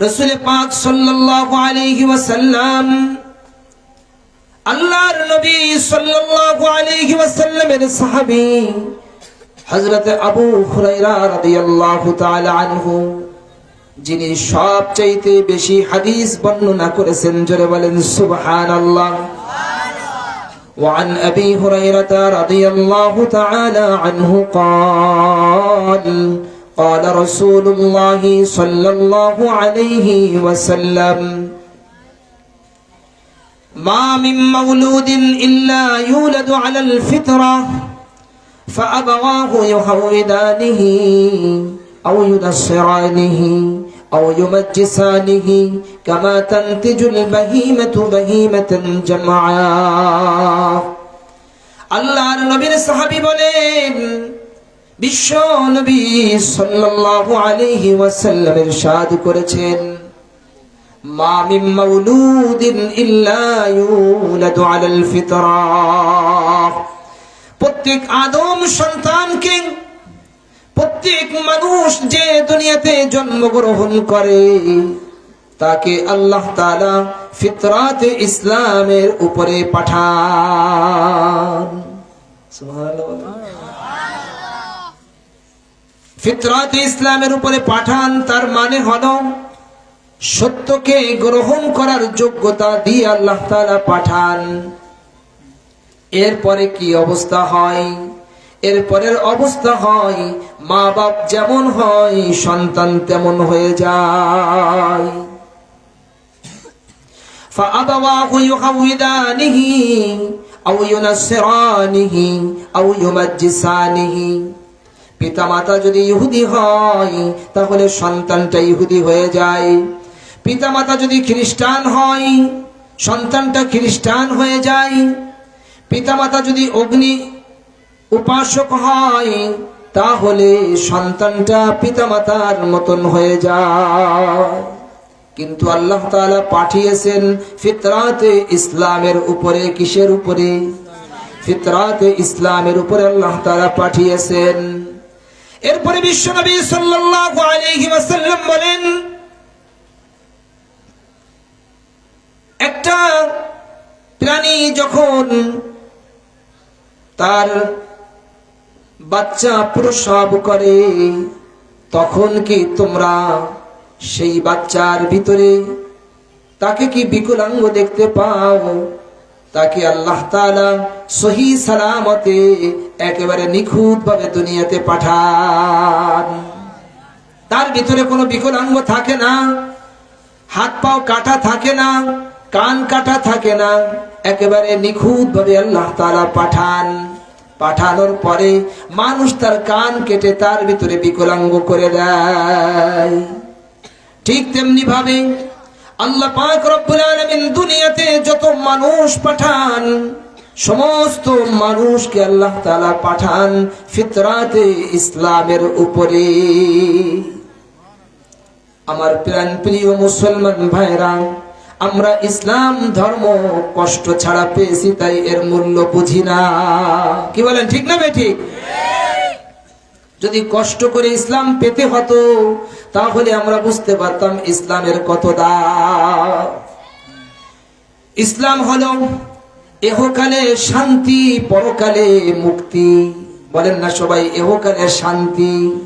রসুল পাক সাল্লাল্লাহু আলাইহি ওয়াসাল্লাম আল্লাহর নবী সাল্লাল্লাহু আলাইহি ওয়াসাল্লামের সাহাবী হযরত আবু হুরায়রা রাদিয়াল্লাহু তাআলা আনহু যিনি সবচাইতে বেশি হাদিস বর্ণনা করেছেন জোরে বলেন সুবহানাল্লাহ وعن أبي هريرة رضي الله تعالى عنه قال قال رسول الله صلى الله عليه وسلم ما من مولود إلا يولد على الفطرة فأبواه يهودانه أو ينصرانه أو يمجسانه كما تنتج البهيمة بهيمة جمعا الله النبي الصحابي بولين বিশ্ব নবী সাল্লাল্লাহু আলাইহি ওয়াসাল্লাম ইরশাদ করেছেন, মা মিন মাউলুদিন ইল্লা ইউলাদু আলাল ফিতরাহ প্রত্যেক আদম সন্তানকে প্রত্যেক মানুষ যে দুনিয়াতে জন্মগ্রহণ করে, তাকে আল্লাহ তাআলা ফিতরাতে ইসলামের উপরে পাঠান। সুবহানাল্লাহ। ফিতরাতে ইসলামের উপরে পাঠান তার মানে হলো সত্যকে গ্রহণ করার যোগ্যতা দিয়ে আল্লাহ তাআলা পাঠান এরপরে কি অবস্থা হয় এরপরের অবস্থা হয় মা বাপ যেমন হয় সন্তান তেমন হয়ে যায় فأبواه يهودانه أو ينصرانه أو يمجسانه পিতামাতা যদি ইহুদি হয়, তাহলে সন্তানটা ইহুদি হয়ে যায়। পিতা মাতা যদি খ্রিস্টান হয়, সন্তানটা খ্রিস্টান হয়ে যায়। পিতামাতা যদি অগ্নি উপাসক হয়, তাহলে সন্তানটা পিতামাতার মতন হয়ে যায়। কিন্তু আল্লাহ তালা পাঠিয়েছেন ফিতরাতে ইসলামের উপরে, কিসের উপরে? ফিতরাতে ইসলামের উপরে আল্লাহ তাআলা পাঠিয়েছেন। এরপরে বিশ্বনবী সাল্লাল্লাহু আলাইহি ওয়াসাল্লাম বলেন, একটা প্রাণী যখন তার বাচ্চা প্রসব করে, তখন কি তোমরা সেই বাচ্চার ভিতরে তাকে কি বিকলাঙ্গ দেখতে পাও? তাকে আল্লাহ তাআলা সহি সালামতে একেবারে নিখুঁত ভাবে দুনিয়াতে পাঠান। তার ভিতরে কোনো বিকলাঙ্গ থাকে না, হাত পাও কাটা থাকে না, কান কাটা থাকে না, একেবারে নিখুঁত ভাবে আল্লাহ তাআলা পাঠান। পাঠানোর পরে মানুষ তার কান কেটে তার ভিতরে বিকলাঙ্গ করে দেয়। ঠিক তেমনি ভাবে আল্লাহ পাক রব্বুল আলামিন দুনিয়াতে যত মানুষ পাঠান, সমস্ত মানুষকে আল্লাহ তাআলা পাঠান ফিতরাতে ইসলামের উপরে। আমার প্রাণ প্রিয় মুসলমান ভাইরা, আমরা ইসলাম ধর্ম কষ্ট ছাড়া পেয়েছি, তাই এর মূল্য বুঝি না। কি বলেন, ঠিক না বে ঠিক? যদি কষ্ট করে ইসলাম পেতে হতো, তাহলে আমরা বুঝতে পারতাম ইসলামের কত দা ইসলাম হলো এহকালে শান্তি, পরকালে মুক্তি। বলেন না সবাই, এহকালে শান্তি,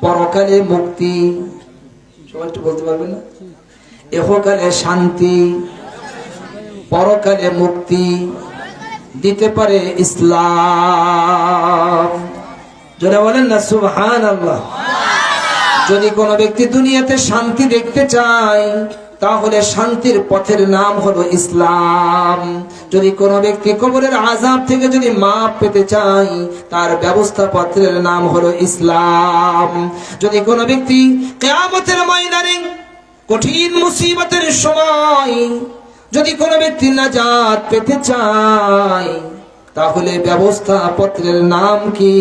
পরকালে মুক্তি। সবাই একটু বলতে পারবেন না? এহকালে শান্তি, পরকালে মুক্তি। দিতে পারে ইসলাম। যারা বলেন না সুবহান আল্লাহ যদি কোনো ব্যক্তি দুনিয়াতে শান্তি দেখতে চায়, তাহলে শান্তির পথের নাম হলো ইসলাম। যদি কোনো ব্যক্তি কবরের আজাব থেকে যদি মাপ পেতে চায়, তার ব্যবস্থা পত্রের নাম হলো ইসলাম। যদি কোনো ব্যক্তি কেয়ামতের ময়দানে কঠিন মুসিবতের সময় যদি কোনো ব্যক্তি নাজাত পেতে চায়, তাহলে ব্যবস্থা পত্রের নাম কি?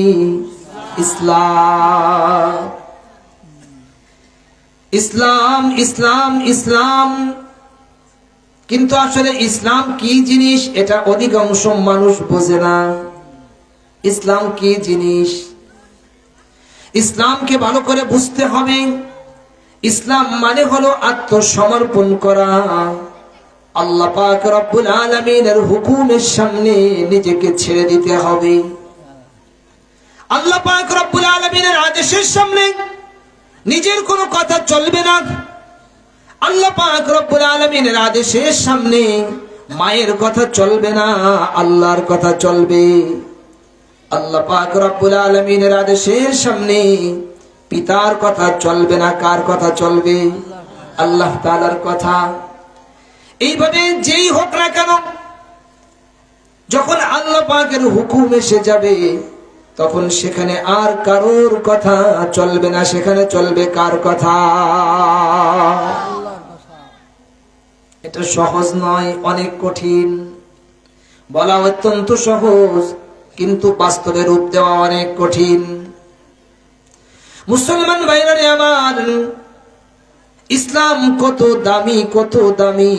ইসলাম। ইসলাম ইসলাম ইসলাম। কিন্তু আসলে ইসলাম কি জিনিস, এটা অধিকাংশ মানুষ বোঝে না। ইসলাম কি জিনিস? ইসলামকে ভালো করে বুঝতে হবে। ইসলাম মানে হলো আত্মসমর্পণ করা। আল্লাহ পাক রব্বুল আলমিনের হুকুমের সামনে নিজেকে ছেড়ে দিতে হবে। আল্লাহ পাক রব্বুল আলমিনের আদেশের সামনে নিজের কোনো কথা চলবে না। আল্লাহ পাক রব্বুল আলমিনের আদেশের সামনে মায়ের কথা চলবে না, আল্লাহর কথা চলবে। আল্লাহ পাক রব্বুল আলমিনের আদেশের সামনে পিতার কথা চলবে না, কার কথা চলবে? আল্লাহ তাআলার কথা। এইভাবে যেই হোক না কেন, যখন আল্লাহ পাকের হুকুম এসে যাবে তখন সেখানে আর কারোর কথা চলবে না, সেখানে চলবে কার কথা? এটা সহজ নয়, অনেক কঠিন। বলা অত্যন্ত সহজ, কিন্তু বাস্তবে রূপ দেওয়া অনেক কঠিন। মুসলমান ভাইরা রে আমার, ইসলাম কত দামি কত দামি।